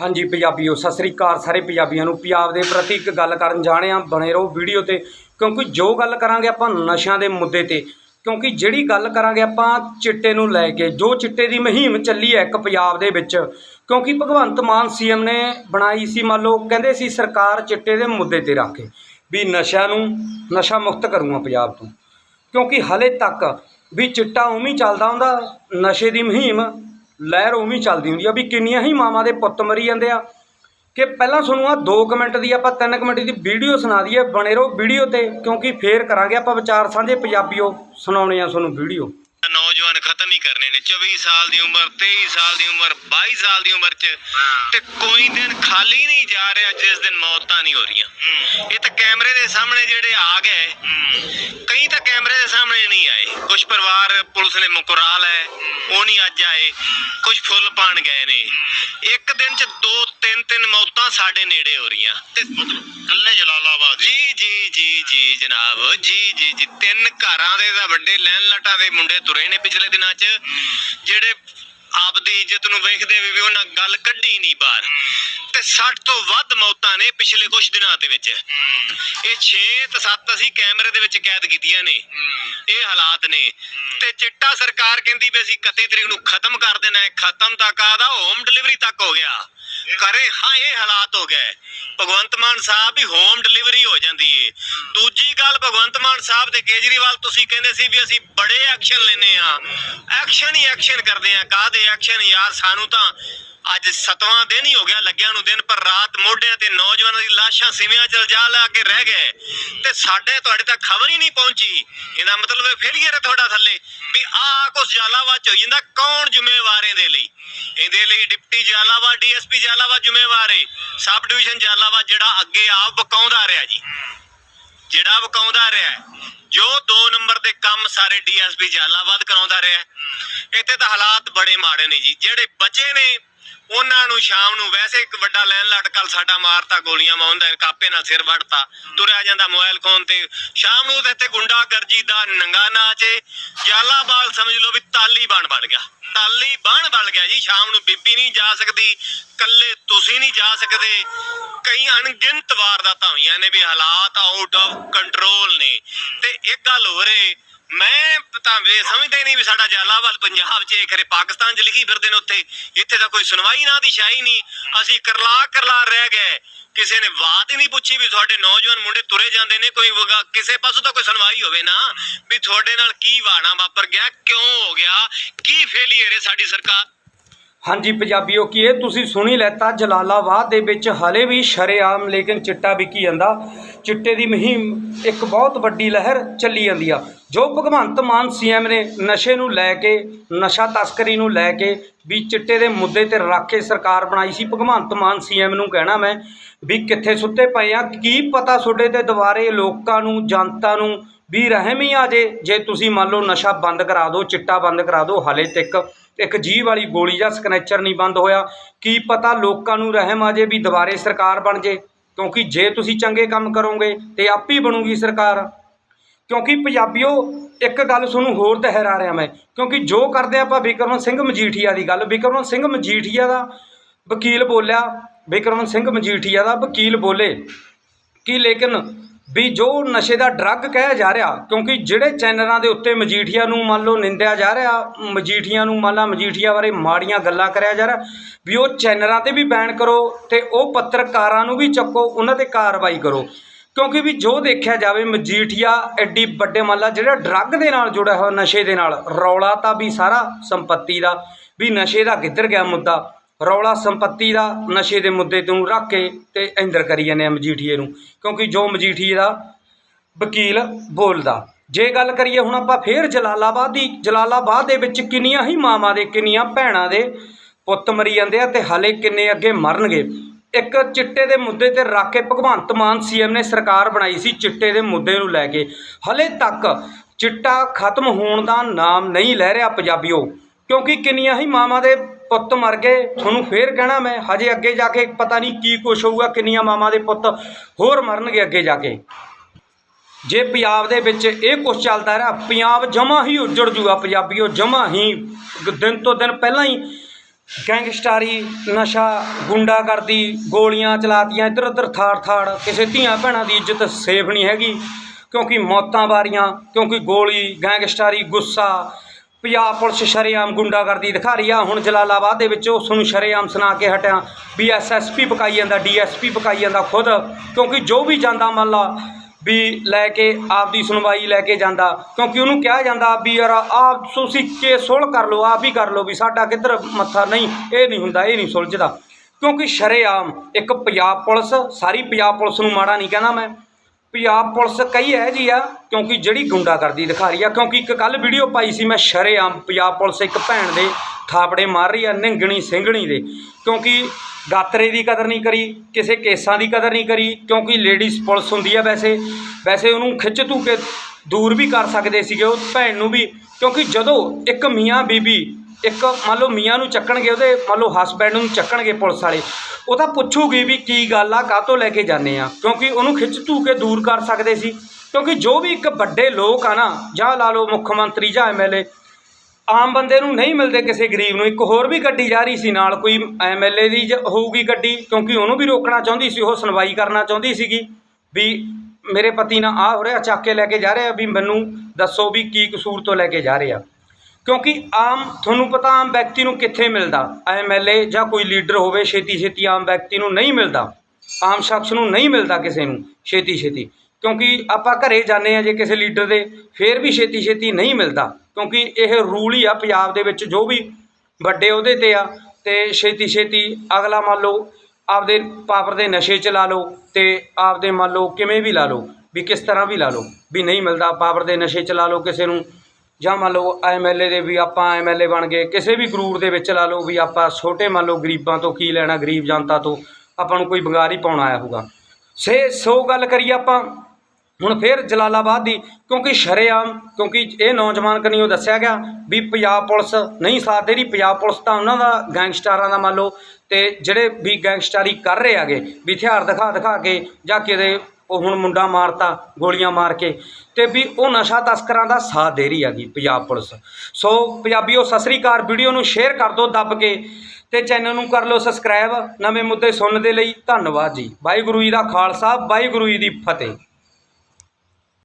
ਹਾਂਜੀ, ਪੰਜਾਬੀਓ, ਸਤਿ ਸ੍ਰੀ ਅਕਾਲ ਸਾਰੇ ਪੰਜਾਬੀਆਂ ਨੂੰ। ਪੰਜਾਬ ਦੇ ਪ੍ਰਤੀ ਇੱਕ ਗੱਲ ਕਰਨ ਜਾਣੇ ਆ ਬਣੇ ਰਹੋ ਵੀਡੀਓ ਤੇ। ਕਿਉਂਕਿ ਜੋ ਗੱਲ ਕਰਾਂਗੇ ਆਪਾਂ ਨਸ਼ਿਆਂ ਦੇ ਮੁੱਦੇ ਤੇ, ਕਿਉਂਕਿ ਜਿਹੜੀ ਗੱਲ ਕਰਾਂਗੇ ਆਪਾਂ ਚਿੱਟੇ ਨੂੰ ਲੈ ਕੇ, ਜੋ ਚਿੱਟੇ ਦੀ ਮੁਹਿੰਮ ਚੱਲੀ ਹੈ ਇੱਕ ਪੰਜਾਬ ਦੇ ਵਿੱਚ, ਕਿਉਂਕਿ ਭਗਵੰਤ ਮਾਨ ਸੀਐਮ ਨੇ ਬਣਾਈ ਸੀ, ਮੰਨ ਲਓ, ਕਹਿੰਦੇ ਸੀ ਸਰਕਾਰ ਚਿੱਟੇ ਦੇ ਮੁੱਦੇ ਤੇ ਰੱਖ ਕੇ ਵੀ ਨਸ਼ਿਆਂ ਨੂੰ ਨਸ਼ਾ ਮੁਕਤ ਕਰੂੰਗਾ ਪੰਜਾਬ ਤੋਂ। ਕਿਉਂਕਿ ਹਲੇ ਤੱਕ ਵੀ ਚਿੱਟਾ ਉਵੇਂ ਚੱਲਦਾ ਹੁੰਦਾ, ਨਸ਼ੇ ਦੀ ਮੁਹਿੰਮ ਲਹਿਰ ਉਵੇਂ ਚੱਲਦੀ ਹੁੰਦੀ ਆ ਵੀ ਕਿੰਨੀਆਂ ਹੀ ਮਾਵਾਂ ਦੇ ਪੁੱਤ ਮਰੀ ਜਾਂਦੇ ਆ। ਕਿ ਪਹਿਲਾਂ ਤੁਹਾਨੂੰ ਆ 2 ਮਿੰਟ ਦੀ ਆਪਾਂ 3 ਮਿੰਟ ਦੀ ਵੀਡੀਓ ਸੁਣਾ ਦਈਏ, ਬਣੇ ਰਹੋ ਵੀਡੀਓ ਤੇ, ਕਿਉਂਕਿ ਫੇਰ ਕਰਾਂਗੇ ਆਪਾਂ ਵਿਚਾਰ ਸਾਂਝੇ ਪੰਜਾਬੀਓ ਸੁਣਾਉਣੇ ਆ ਤੁਹਾਨੂੰ ਵੀਡੀਓ। ਨੌਜਵਾਨ ਖਤਮ ਹੀ ਕਰਨੇ 24 ਸਾਲ ਦੀ ਉਮਰ 23 ਸਾਲ ਦੀ ਉਮਰ 22 ਸਾਲ ਦੀ ਉਮਰ 'ਚ ਤੇ ਕੋਈ ਦਿਨ ਖਾਲੀ ਨਹੀਂ ਜਾ ਰਿਹਾ ਜਿਸ ਦਿਨ ਮੌਤਾਂ ਨਹੀਂ ਹੋ ਰਹੀਆਂ। ਇਹ ਤਾਂ ਕੈਮਰੇ ਦੇ ਸਾਹਮਣੇ ਜਿਹੜੇ ਆ ਗਏ ਕਈ ਤਾਂ ਕੈਮਰੇ ਦੇ ਸਾਹਮਣੇ ਨਹੀਂ ਆਏ। ਕੁਝ ਪਰਿਵਾਰ ਪੁਲਿਸ ਨੇ ਮੁਕਰਾ ਲਏ ਉਹ ਨਹੀਂ ਅੱਜ ਆਏ। ਕੁਝ ਫੁੱਲ ਪਾਣ ਗਏ ਨੇ। ਇੱਕ ਦਿਨ 'ਚ ਦੋ ਤਿੰਨ ਤਿੰਨ ਮੌਤਾਂ ਸਾਡੇ ਨੇੜੇ ਹੋ ਰਹੀਆਂ। ਤੇ ਕੱਲੇ ਜਲਾਲਾਬਾਦ ਜੀ ਜੀ ਜੀ ਜੀ ਜਨਾਬ। ਜੀ ਜੀ ਜੀ। ਤਿੰਨ ਘਰਾਂ ਦੇ ਤਾਂ ਵੱਡੇ ਲੈਣ ਲਟਾ ਦੇ ਮੁੰਡੇ ਤੁਰੇ ਨੇ ਪਿਛਲੇ ਦਿਨਾਂ 'ਚ। ਆਪਦੀ ਇੱਜ਼ਤ ਨੂੰ ਵੇਖਦੇ ਵੀ ਉਹਨਾਂ ਗੱਲ ਕੱਢੀ ਨਹੀਂ ਬਾਹਰ। ਤੇ 60 ਤੋਂ ਵੱਧ ਮੌਤਾਂ ਨੇ ਪਿਛਲੇ ਕੁਝ ਦਿਨਾਂ ਦੇ ਵਿੱਚ। ਇਹ 6 ਤੇ 7 ਅਸੀਂ ਕੈਮਰੇ ਦੇ ਵਿੱਚ ਕੈਦ ਕੀਤੀਆਂ ਨੇ। ਇਹ ਹਾਲਾਤ ਨੇ। ਤੇ ਚਿੱਟਾ ਸਰਕਾਰ ਕਹਿੰਦੀ ਵੀ ਅਸੀਂ 31 ਤਰੀਕ ਨੂੰ ਖਤਮ ਕਰ ਦੇਣਾ ਹੈ। ਖਤਮ ਤੱਕ ਆਦਾ ਹੋਮ ਡਿਲੀਵਰੀ ਤੱਕ ਹੋ ਗਿਆ। ਕਰੇ ਹਾਂ, ਇਹ ਹਾਲਾਤ ਹੋ ਗਏ। ਭਗਵੰਤ ਮਾਨ ਸਾਹਿਬ ਵੀ ਹੋਮ ਡਿਲੀਵਰੀ ਹੋ ਜਾਂਦੀ ਏ। ਦੂਜੀ ਗੱਲ, ਭਗਵੰਤ ਮਾਨ ਸਾਹਿਬ ਤੇ ਕੇਜਰੀਵਾਲ ਤੁਸੀਂ ਕਹਿੰਦੇ ਸੀ ਵੀ ਅਸੀਂ ਬੜੇ ਐਕਸ਼ਨ ਲੈਨੇ ਆ ਐਕਸ਼ਨ ਹੀ ਐਕਸ਼ਨ ਕਰਦੇ ਆ ਕਾਹਦੇ ਐਕਸ਼ਨ ਯਾਰ, ਸਾਨੂੰ ਤਾਂ ਅੱਜ ਸਤਵਾਂ ਦਿਨ ਹੀ ਹੋ ਗਿਆ ਲੱਗਿਆ ਨੂੰ ਦਿਨ, ਪਰ ਰਾਤ ਮੋਢਿਆਂ ਤੇ ਨੌਜਵਾਨਾਂ ਦੀ ਲਾਸ਼ਾਂ ਸਿਵਿਆਂ ਚ ਜਾ ਲਾ ਕੇ ਰਹਿ ਗਏ। ਤੇ ਸਾਡੇ ਤੁਹਾਡੇ ਤੱਕ ਖਬਰ ਹੀ ਨਹੀਂ ਪਹੁੰਚੀ। ਇਹਦਾ ਮਤਲਬ ਹੈ ਫੇਲੀਅਰ ਹੈ ਤੁਹਾਡਾ ਥੱਲੇ, ਵੀ ਆਹ ਕੁਛ ਜਾਲਾਵਾ ਚ ਹੋ ਜਾਂਦਾ, ਕੌਣ ਜ਼ਿੰਮੇਵਾਰ ਇਹਦੇ ਲਈ? ਇਹਦੇ ਲਈ ਡਿਪਟੀ ਜਾਲਾਵਾ ਡੀਐਸਪੀ ਜਾਲਾਵਾ ਜ਼ਿੰਮੇਵਾਰ ਹੈ ਸਬ ਡਿਵੀਜ਼ਨ ਜਾਲਾਵਾ ਜਿਹੜਾ ਅੱਗੇ ਆਪ ਬਕਾਉਂਦਾ ਰਿਹਾ ਜੀ। ਜਿਹੜਾ ਵਕਾਉਂਦਾ ਰਿਹਾ ਜੋ 2 ਨੰਬਰ ਦੇ ਕੰਮ ਸਾਰੇ ਡੀਐਸਪੀ ਜ਼ਾਲਾਬਾਦ ਕਰਾਉਂਦਾ ਰਿਹਾ ਹੈ। ਇੱਥੇ ਤਾਂ ਹਾਲਾਤ ਬੜੇ ਮਾੜੇ ਨੇ ਜੀ। ਜਿਹੜੇ ਬਚੇ ਨੇ ਉਹਨਾਂ ਨੂੰ ਸ਼ਾਮ ਨੂੰ ਵੈਸੇ ਇੱਕ ਵੱਡਾ ਲੈਣ ਲਟ ਕੱਲ ਸਾਡਾ ਮਾਰਤਾ, ਗੋਲੀਆਂ ਮਾਉਂਦਾ ਕਾਪੇ ਨਾਲ ਸਿਰ ਵੜਤਾ ਤੁਰਿਆ ਜਾਂਦਾ ਮੋਬਾਈਲ ਫੋਨ ਤੇ। ਸ਼ਾਮ ਨੂੰ ਇੱਥੇ ਗੁੰਡਾ ਗਰਜੀ ਦਾ ਨੰਗਾ ਨਾਚੇ ਜਲਾਲਾਬਾਦ ਸਮਝ ਲਓ ਵੀ ਤਾਲੀਬਾਨ ਬਣ ਗਿਆ। ਤਾਲੀਬਾਨ ਬਣ ਗਿਆ ਜੀ, ਸ਼ਾਮ ਨੂੰ ਬੀਬੀ ਨਹੀਂ ਜਾ ਸਕਦੀ ਕੱਲੇ ਤੁਸੀਂ ਨਹੀਂ ਜਾ ਸਕਦੇ। ਕਈ ਅਣਗਿਣਤ ਵਾਰਦਾਤਾਂ ਹੋਈਆਂ ਨੇ ਵੀ ਹਾਲਾਤ ਆਊਟ ਆਫ ਕੰਟਰੋਲ ਨੇ। ਤੇ ਇੱਕ ਗੱਲ ਹੋ ਏ, ਮੈਂ ਤਾਂ ਵੇ ਸਮਝਦੇ ਨਹੀਂ ਵੀ ਸਾਡਾ ਜਲਾਲਾਬਾਦ ਪੰਜਾਬ 'ਚ ਇਹ ਖਰੇ ਪਾਕਿਸਤਾਨ 'ਚ ਲਿਖੀ ਫਿਰਦੇ ਨੇ ਉੱਥੇ। ਇੱਥੇ ਤਾਂ ਕੋਈ ਸੁਣਵਾਈ ਨਾ ਦੀ ਸ਼ਾਈ ਨਹੀਂ। ਅਸੀਂ ਕਰਲਾ ਕਰਲਾ ਰਹਿ ਗਏ। ਕਿਸੇ ਨੇ ਬਾਤ ਹੀ ਨਹੀਂ ਪੁੱਛੀ ਵੀ ਤੁਹਾਡੇ ਨੌਜਵਾਨ ਮੁੰਡੇ ਤੁਰੇ ਜਾਂਦੇ ਨੇ, ਕੋਈ ਕਿਸੇ ਪਾਸੋਂ ਤਾਂ ਕੋਈ ਸੁਣਵਾਈ ਹੋਵੇ ਨਾ। ਵੀ ਤੁਹਾਡੇ ਨਾਲ ਕੀ ਵਾਣਾ ਵਾਪਰ ਗਿਆ, ਕਿਉਂ ਹੋ ਗਿਆ, ਕੀ ਫੇਲੀਅਰ ਹੈ ਸਾਡੀ ਸਰਕਾਰ? ਹਾਂਜੀ ਪੰਜਾਬੀਓ, ਕੀ ਇਹ ਤੁਸੀਂ ਸੁਣੀ ਲੈਤਾ ਜਲਾਲਾਬਾਦ ਦੇ ਵਿੱਚ ਹਲੇ ਵੀ ਸ਼ਰੇਆਮ ਲੇਕਿਨ ਚਿੱਟਾ ਵਿਕੀ ਜਾਂਦਾ। ਚਿੱਟੇ ਦੀ ਮੁਹਿੰਮ ਇੱਕ ਬਹੁਤ ਵੱਡੀ ਲਹਿਰ ਚੱਲੀ ਜਾਂਦੀ ਆ। ਜੋ ਭਗਵੰਤ ਮਾਨ ਸੀਐਮ ਨੇ ਨਸ਼ੇ ਨੂੰ ਲੈ ਕੇ, ਨਸ਼ਾ ਤਸਕਰੀ ਨੂੰ ਲੈ ਕੇ ਵੀ ਚਿੱਟੇ ਦੇ ਮੁੱਦੇ ਤੇ ਰੱਖ ਕੇ ਸਰਕਾਰ ਬਣਾਈ ਸੀ, ਭਗਵੰਤ ਮਾਨ ਸੀਐਮ ਨੂੰ ਕਹਿਣਾ ਮੈਂ ਵੀ ਕਿੱਥੇ ਸੁੱਤੇ ਪਏ ਆ। ਕੀ ਪਤਾ ਤੁਹਾਡੇ ਤੇ ਦੁਬਾਰੇ ਲੋਕਾਂ ਨੂੰ, ਜਨਤਾ ਨੂੰ ਵੀ ਰਹਿਮ ਹੀ ਆ ਜੇ ਜੇ ਤੁਸੀਂ ਮੰਨ ਲਓ ਨਸ਼ਾ ਬੰਦ ਕਰਾ ਦਿਓ, ਚਿੱਟਾ ਬੰਦ ਕਰਾ ਦਿਓ, ਹਲੇ ਤੱਕ ਇੱਕ ਜੀਵ ਵਾਲੀ ਗੋਲੀ ਜਾਂ ਸਕਨੈਚਰ ਨਹੀਂ ਬੰਦ ਹੋਇਆ। ਕੀ ਪਤਾ ਲੋਕਾਂ ਨੂੰ ਰਹਿਮ ਆ ਜੇ ਵੀ ਦੁਬਾਰੇ ਸਰਕਾਰ ਬਣ ਜੇ। ਕਿਉਂਕਿ ਜੇ ਤੁਸੀਂ ਚੰਗੇ ਕੰਮ ਕਰੋਗੇ ਤੇ ਆਪ ਹੀ ਬਣੂਗੀ ਸਰਕਾਰ। ਕਿਉਂਕਿ ਪੰਜਾਬੀਓ, ਇੱਕ ਗੱਲ ਤੁਹਾਨੂੰ ਹੋਰ ਦੁਹਰਾ ਰਿਹਾ ਮੈਂ, ਕਿਉਂਕਿ ਜੋ ਕਰਦੇ ਆਪਾਂ ਬਿਕਰਮ ਸਿੰਘ ਮਜੀਠੀਆ ਦੀ ਗੱਲ ਬਿਕਰਮ ਸਿੰਘ ਮਜੀਠੀਆ ਦਾ ਵਕੀਲ ਬੋਲਿਆ ਬਿਕਰਮ ਸਿੰਘ ਮਜੀਠੀਆ ਦਾ ਵਕੀਲ ਬੋਲੇ, ਕਿ ਲੇਕਿਨ ਵੀ ਜੋ ਨਸ਼ੇ ਦਾ ਡਰੱਗ ਕਹਿ ਜਾ ਰਿਹਾ, ਕਿਉਂਕਿ ਜਿਹੜੇ ਚੈਨਲਾਂ ਦੇ ਉੱਤੇ ਮਜੀਠੀਆ ਨੂੰ ਮੰਨ ਲਓ ਨਿੰਦਿਆ ਜਾ ਰਿਹਾ, ਮਜੀਠੀਆ ਨੂੰ ਮੰਨ ਲਾ ਮਜੀਠੀਆ ਬਾਰੇ ਮਾੜੀਆਂ ਗੱਲਾਂ ਕਰਿਆ ਜਾ ਰਿਹਾ, ਵੀ ਉਹ ਚੈਨਲਾਂ ਤੇ ਵੀ ਬੈਨ ਕਰੋ ਤੇ ਉਹ ਪੱਤਰਕਾਰਾਂ ਨੂੰ ਵੀ ਚੱਕੋ, ਉਹਨਾਂ ਤੇ ਕਾਰਵਾਈ ਕਰੋ। ਕਿਉਂਕਿ ਵੀ ਜੋ ਦੇਖਿਆ ਜਾਵੇ, ਮਜੀਠੀਆ ਐਡੀ ਵੱਡੇ ਮੰਨ ਲਾ ਜਿਹੜਾ ਡਰੱਗ ਦੇ ਨਾਲ ਜੁੜਿਆ ਹੋਇਆ, ਨਸ਼ੇ ਦੇ ਨਾਲ, ਰੌਲਾ ਤਾਂ ਵੀ ਸਾਰਾ ਸੰਪਤੀ ਦਾ, ਵੀ ਨਸ਼ੇ ਦਾ ਕਿੱਧਰ ਗਿਆ ਮੁੱਦਾ। ਰੌਲਾ ਸੰਪਤੀ ਦਾ ਨਸ਼ੇ ਦੇ ਮੁੱਦੇ ਤੋਂ ਰੱਖ ਕੇ ਤੇ ਇੰਦਰ ਕਰੀ ਜਾਂਦੇ ਆ ਮਜੀਠੀਏ ਨੂੰ, ਕਿਉਂਕਿ ਜੋ ਮਜੀਠੀਏ ਦਾ ਵਕੀਲ ਬੋਲਦਾ। ਜੇ ਗੱਲ ਕਰੀਏ ਹੁਣ ਆਪਾਂ ਫੇਰ ਜਲਾਲਾਬਾਦ ਦੀ, ਜਲਾਲਾਬਾਦ ਦੇ ਵਿੱਚ ਕਿੰਨੀਆਂ ਹੀ ਮਾਵਾਂ ਦੇ, ਕਿੰਨੀਆਂ ਭੈਣਾਂ ਦੇ ਪੁੱਤ ਮਰੀ ਜਾਂਦੇ ਆ ਤੇ ਹਲੇ ਕਿੰਨੇ ਅੱਗੇ ਮਰਨਗੇ। ਇੱਕ ਚਿੱਟੇ ਦੇ ਮੁੱਦੇ ਤੇ ਰੱਖ ਕੇ ਭਗਵੰਤ ਮਾਨ ਸੀਐਮ ਨੇ ਸਰਕਾਰ ਬਣਾਈ ਸੀ ਚਿੱਟੇ ਦੇ ਮੁੱਦੇ ਨੂੰ ਲੈ ਕੇ। ਹਲੇ ਤੱਕ ਚਿੱਟਾ ਖਤਮ ਹੋਣ ਦਾ ਨਾਮ ਨਹੀਂ ਲੈ ਰਿਹਾ ਪੰਜਾਬੀਓ, ਕਿਉਂਕਿ ਕਿੰਨੀਆਂ ਹੀ ਮਾਵਾਂ ਦੇ ਪੁੱਤ ਮਰ ਗਏ, ਤੁਹਾਨੂੰ ਫੇਰ ਕਹਿਣਾ ਮੈਂ, ਹਜੇ ਅੱਗੇ ਜਾ ਕੇ ਪਤਾ ਨਹੀਂ ਕੀ ਕੁਛ ਹੋਊਗਾ, ਕਿੰਨੀਆਂ ਮਾਵਾਂ ਦੇ ਪੁੱਤ ਹੋਰ ਮਰਨਗੇ ਅੱਗੇ ਜਾ ਕੇ। ਜੇ ਪੰਜਾਬ ਦੇ ਵਿੱਚ ਇਹ ਕੁਛ ਚੱਲਦਾ ਰਿਹਾ, ਪੰਜਾਬ ਜਮਾ ਹੀ ਉੱਜੜ ਜੂਗਾ, ਪੰਜਾਬੀਓ ਜਮਾ ਹੀ। ਦਿਨ ਤੋਂ ਦਿਨ ਪਹਿਲਾਂ ਹੀ ਗੈਂਗਸਟਾਰੀ, ਨਸ਼ਾ, ਗੁੰਡਾਗਰਦੀ, ਗੋਲੀਆਂ ਚਲਾਤੀਆਂ ਇੱਧਰ ਉੱਧਰ ਥਾੜ ਥਾੜ ਕਿਸੇ ਧੀਆਂ ਭੈਣਾਂ ਦੀ ਇੱਜ਼ਤ ਸੇਫ ਨਹੀਂ ਹੈਗੀ, ਕਿਉਂਕਿ ਮੌਤਾਂ ਵਾਰੀਆਂ, ਕਿਉਂਕਿ ਗੋਲੀ, ਗੈਂਗਸਟਾਰੀ, ਗੁੱਸਾ ਪੰਜਾਬ ਪੁਲਿਸ ਸ਼ਰੇਆਮ ਗੁੰਡਾਗਰਦੀ ਦਿਖਾ ਰਹੀ ਆ। ਹੁਣ ਜਲਾਲਾਬਾਦ ਦੇ ਵਿੱਚ ਉਸ ਨੂੰ ਸ਼ਰੇਆਮ ਸੁਣਾ ਕੇ ਹਟਿਆ। ਵੀ ਐਸਐਸਪੀ ਪਕਾਈ ਜਾਂਦਾ ਡੀਐਸਪੀ ਪਕਾਈ ਜਾਂਦਾ ਖੁਦ, ਕਿਉਂਕਿ ਜੋ ਵੀ ਜਾਂਦਾ ਮੰਨ ਲਾ ਵੀ ਲੈ ਕੇ ਆਪ ਦੀ ਸੁਣਵਾਈ ਲੈ ਕੇ ਜਾਂਦਾ, ਕਿਉਂਕਿ ਉਹਨੂੰ ਕਿਹਾ ਜਾਂਦਾ ਵੀ ਯਾਰ ਆਪ ਤੁਸੀਂ ਕੇਸ ਸੁਲਝ ਕਰ ਲਓ, ਆਪ ਹੀ ਕਰ ਲਓ ਵੀ ਸਾਡਾ ਕਿੱਧਰ ਮੱਥਾ ਨਹੀਂ, ਇਹ ਨਹੀਂ ਹੁੰਦਾ, ਇਹ ਨਹੀਂ ਸੁਲਝਦਾ। ਕਿਉਂਕਿ ਸ਼ਰੇਆਮ ਇੱਕ ਪੰਜਾਬ ਪੁਲਿਸ, ਸਾਰੀ ਪੰਜਾਬ ਪੁਲਿਸ ਨੂੰ ਮਾੜਾ ਨਹੀਂ ਕਹਿੰਦਾ ਮੈਂ। ਪੰਜਾਬ ਪੁਲਿਸ ਕਈ ਹੈ ਜੀ ਆ, ਕਿਉਂਕਿ ਜਿਹੜੀ ਗੁੰਡਾਗਰਦੀ ਦਿਖਾ ਰਹੀ ਆ, ਕਿਉਂਕਿ ਇੱਕ ਕੱਲ ਵੀਡੀਓ ਪਾਈ ਸੀ ਮੈਂ ਸ਼ਰੇਆਮ ਪੰਜਾਬ ਪੁਲਿਸ ਇੱਕ ਭੈਣ ਦੇ ਥਾਪੜੇ ਮਾਰ ਰਹੀ ਆ, ਨਿੰਗਣੀ ਸਿੰਘਣੀ ਦੇ, ਕਿਉਂਕਿ ਗਾਤਰੇ ਦੀ ਕਦਰ ਨਹੀਂ ਕਰੀ, ਕਿਸੇ ਕੇਸਾਂ ਦੀ ਕਦਰ ਨਹੀਂ ਕਰੀ, ਕਿਉਂਕਿ ਲੇਡੀਜ਼ ਪੁਲਿਸ ਹੁੰਦੀ ਆ ਵੈਸੇ ਵੈਸੇ ਉਹਨੂੰ ਖਿੱਚ ਧੂ ਕੇ ਦੂਰ ਵੀ ਕਰ ਸਕਦੇ ਸੀਗੇ, ਉਹ ਭੈਣ ਨੂੰ ਵੀ, ਕਿਉਂਕਿ ਜਦੋਂ ਇੱਕ ਮੀਆਂ ਬੀਬੀ ਇੱਕ ਮੰਨ ਲਓ ਮੀਆਂ ਨੂੰ ਚੱਕਣਗੇ, ਉਹਦੇ ਮੰਨ ਲਓ ਹਸਬੈਂਡ ਨੂੰ ਚੱਕਣਗੇ ਪੁਲਿਸ ਵਾਲੇ, ਉਹ ਤਾਂ ਪੁੱਛੂਗੀ ਵੀ ਕੀ ਗੱਲ ਆ, ਕਾਹਤੋਂ ਲੈ ਕੇ ਜਾਂਦੇ ਆ? ਕਿਉਂਕਿ ਉਹਨੂੰ ਖਿੱਚ ਧੂ ਕੇ ਦੂਰ ਕਰ ਸਕਦੇ ਸੀ। ਕਿਉਂਕਿ ਜੋ ਵੀ ਇੱਕ ਵੱਡੇ ਲੋਕ ਆ ਨਾ, ਜਾਂ ਲਾ ਲਓ ਮੁੱਖ ਮੰਤਰੀ ਜਾਂ ਐਮਐਲਏ ਆਮ ਬੰਦੇ ਨੂੰ ਨਹੀਂ ਮਿਲਦੇ ਕਿਸੇ ਗਰੀਬ ਨੂੰ। ਇੱਕ ਹੋਰ ਵੀ ਗੱਡੀ ਜਾ ਰਹੀ ਸੀ ਨਾਲ, ਕੋਈ ਐਮਐਲਏ ਦੀ ਜ- ਹੋਊਗੀ ਗੱਡੀ, ਕਿਉਂਕਿ ਉਹਨੂੰ ਵੀ ਰੋਕਣਾ ਚਾਹੁੰਦੀ ਸੀ, ਉਹ ਸੁਣਵਾਈ ਕਰਨਾ ਚਾਹੁੰਦੀ ਸੀਗੀ। ਵੀ ਮੇਰੇ ਪਤੀ ਨਾਲ ਆ ਹੋ ਰਿਹਾ, ਚੱਕ ਕੇ ਲੈ ਕੇ ਜਾ ਰਿਹਾ, ਵੀ ਮੈਨੂੰ ਦੱਸੋ ਵੀ ਕੀ ਕਸੂਰ ਤੋਂ ਲੈ ਕੇ ਜਾ ਰਿਹਾ। ਕਿਉਂਕਿ ਆਮ, ਤੁਹਾਨੂੰ ਪਤਾ ਆਮ ਵਿਅਕਤੀ ਨੂੰ ਕਿੱਥੇ ਮਿਲਦਾ? ਐਮਐਲਏ ਜਾਂ ਕੋਈ ਲੀਡਰ ਹੋਵੇ ਛੇਤੀ ਛੇਤੀ ਆਮ ਵਿਅਕਤੀ ਨੂੰ ਨਹੀਂ ਮਿਲਦਾ। ਆਮ ਸ਼ਖਸ ਨੂੰ ਨਹੀਂ ਮਿਲਦਾ ਕਿਸੇ ਨੂੰ ਛੇਤੀ ਛੇਤੀ ਕਿਉਂਕਿ ਆਪਾਂ ਘਰੇ ਜਾਂਦੇ ਆ ਜੇ ਕਿਸੇ ਲੀਡਰ ਦੇ, ਫੇਰ ਵੀ ਛੇਤੀ ਛੇਤੀ ਨਹੀਂ ਮਿਲਦਾ। ਕਿਉਂਕਿ ਇਹ ਰੂਲ ਹੀ ਆ ਪੰਜਾਬ ਦੇ ਵਿੱਚ, ਜੋ ਵੀ ਵੱਡੇ ਉਹਦੇ ਤੇ ਆ, ਤੇ ਛੇਤੀ ਛੇਤੀ ਅਗਲਾ ਮੰਨ ਲਓ ਆਪਦੇ ਪਾਵਰ ਦੇ ਨਸ਼ੇ ਚ ਲਾ ਲਓ, ਤੇ ਆਪਦੇ ਮੰਨ ਲਓ ਕਿਵੇਂ ਵੀ ਲਾ ਲਓ, ਵੀ ਕਿਸ ਤਰ੍ਹਾਂ ਵੀ ਲਾ ਲਓ, ਵੀ ਨਹੀਂ ਮਿਲਦਾ ਪਾਵਰ ਦੇ ਨਸ਼ੇ ਚ ਲਾ ਲਓ ਕਿਸੇ ਨੂੰ ਜਾਂ ਮੰਨ ਲਓ ਐਮਐਲਏ ਦੇ ਵੀ ਆਪਾਂ ਐਮਐਲਏ ਬਣ ਗਏ, ਕਿਸੇ ਵੀ ਗਰੂਰ ਦੇ ਵਿੱਚ ਲਾ ਲਓ ਵੀ ਆਪਾਂ ਛੋਟੇ ਮੰਨ ਲਓ ਗਰੀਬਾਂ ਤੋਂ ਕੀ ਲੈਣਾ, ਗਰੀਬ ਜਨਤਾ ਤੋਂ ਆਪਾਂ ਨੂੰ ਕੋਈ ਬੰਗਾਰ ਹੀ ਪਾਉਣ ਆਇਆ ਹੋਊਗਾ। ਸੇ, ਸੋ ਗੱਲ ਕਰੀਏ ਆਪਾਂ, ਹੁਣ ਫਿਰ ਜਲਾਲਾਬਾਦ ਦੀ, ਕਿਉਂਕਿ ਸ਼ਰੇਆਮ, ਕਿਉਂਕਿ ਇਹ ਨੌਜਵਾਨ ਕਨੀਓ ਦੱਸਿਆ ਗਿਆ ਵੀ ਪੰਜਾਬ ਪੁਲਿਸ ਨਹੀਂ ਸਾਥ ਦੇ ਰਹੀ, ਪੰਜਾਬ ਪੁਲਿਸ ਤਾਂ ਉਹਨਾਂ ਦਾ ਗੈਂਗਸਟਰਾਂ ਦਾ ਮੰਨ ਲਓ ਤੇ ਜਿਹੜੇ ਵੀ ਗੈਂਗਸਟਰੀ ਕਰ ਰਹੇ ਆਗੇ ਵੀ ਹਥਿਆਰ ਦਿਖਾ ਦਿਖਾ ਕੇ ਜਾਂ ਕਿਤੇ ਉਹ ਹੁਣ ਮੁੰਡਾ ਮਾਰਤਾ, ਗੋਲੀਆਂ ਮਾਰ ਕੇ। ਤੇ ਵੀ ਉਹ ਨਸ਼ਾ ਤਸਕਰਾਂ ਦਾ ਸਾਥ ਦੇ ਰਹੀ ਹੈਗੀ, ਪੰਜਾਬ ਪੁਲਿਸ। ਸੋ ਪੰਜਾਬੀਓ, ਸਤਿ ਸ੍ਰੀ ਅਕਾਲ। ਵੀਡੀਓ ਨੂੰ ਸ਼ੇਅਰ ਕਰ ਦਿਓ ਦੱਬ ਕੇ ਤੇ ਚੈਨਲ ਨੂੰ ਕਰ ਲਓ ਸਬਸਕ੍ਰਾਈਬ ਨਵੇਂ ਮੁੱਦੇ ਸੁਣਨ ਦੇ ਲਈ ਧੰਨਵਾਦ ਜੀ। ਵਾਹਿਗੁਰੂ ਜੀ ਦਾ ਖਾਲਸਾ, ਵਾਹਿਗੁਰੂ ਜੀ ਦੀ ਫਤਿਹ।